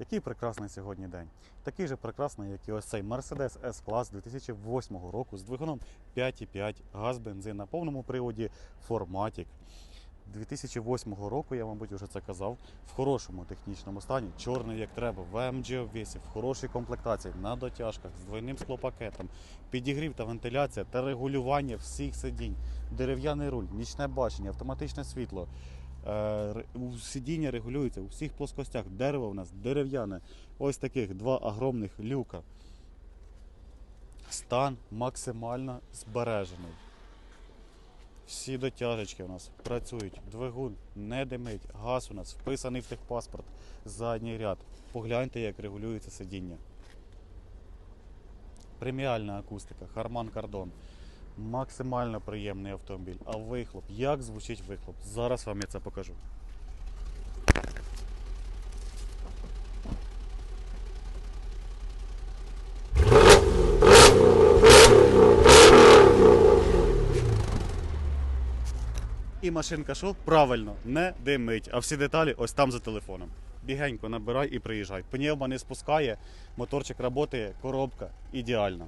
Який прекрасний сьогодні день. Такий же прекрасний, як і ось цей Mercedes S-Class 2008 року з двигуном 5,5 газ бензин на повному приводі Formatic. 2008 року, я, мабуть, вже це казав, в хорошому технічному стані, чорний як треба, в AMG обвісі, в хорошій комплектації, на дотяжках, з двойним склопакетом, підігрів та вентиляція та регулювання всіх сидінь, дерев'яний руль, нічне бачення, автоматичне світло. Е, Сидіння регулюється у всіх плоскостях. Дерево у нас дерев'яне. Ось таких два огромних люка. Стан максимально збережений. Всі дотяжечки у нас працюють. Двигун не димить. Газ у нас вписаний в техпаспорт. Задній ряд. Погляньте, як регулюється сидіння. Преміальна акустика, Харман Кардон. Максимально приємний автомобіль. А вихлоп, як звучить вихлоп? Зараз вам я це покажу. І машинка що? Правильно, не димить. А всі деталі ось там за телефоном. Бігенько набирай і приїжджай. Пневма не спускає, моторчик працює, коробка ідеальна.